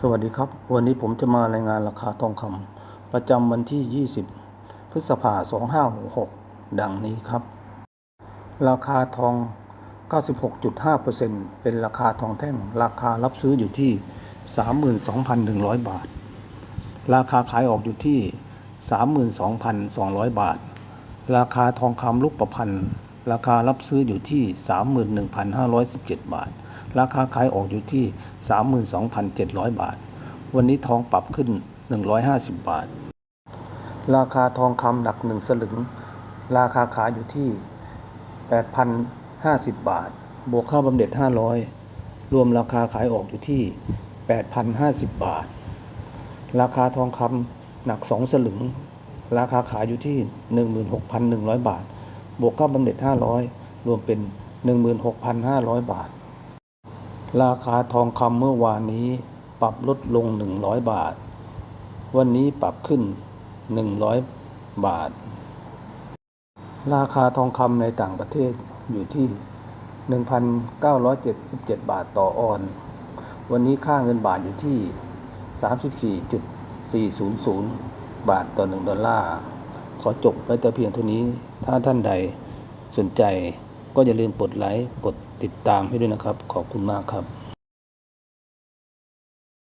สวัสดีครับ วันนี้ผมจะมารายงานราคาทองคำประจำวันที่ 20 พฤษภาคม 2566 ดังนี้ครับ ราคาทอง 96.5%เป็นราคาทองแท่ง ราคารับซื้ออยู่ที่ 32,100 บาท ราคาขายออกอยู่ที่ 32,200 บาท ราคาทองคำลูกประพันธ์ ราคารับซื้ออยู่ที่ 31,517 บาท ราคาขายออกอยู่ที่ 32,700 บาท วันนี้ทองปรับขึ้น 150 บาท ราคาทองคำหนัก1สลึง ราคาขายอยู่ที่ 8,050 บาท บวกค่าบำเหน็จ 500 รวมราคาขายออกอยู่ที่ 8,050 บาท ราคาทองคำหนัก2สลึง ราคาขายอยู่ที่ 16,100 บาท บวกค่าบำเหน็จ 500 รวมเป็น 16,500 บาท ราคาทองคำเมื่อวานนี้ปรับลดลง 100 บาท วันนี้ปรับขึ้น 100 บาท ราคาทองคำในต่างประเทศอยู่ที่ 1,977 บาทต่อออน วันนี้ค่าเงินบาทอยู่ที่ 34.400 บาทต่อ 1 ดอลลาร์ ขอจบไว้แต่เพียงเท่านี้ ถ้าท่านใดสนใจ ก็อย่าลืมกดไลค์กดติดตามให้ด้วยนะครับ ขอบคุณมากครับ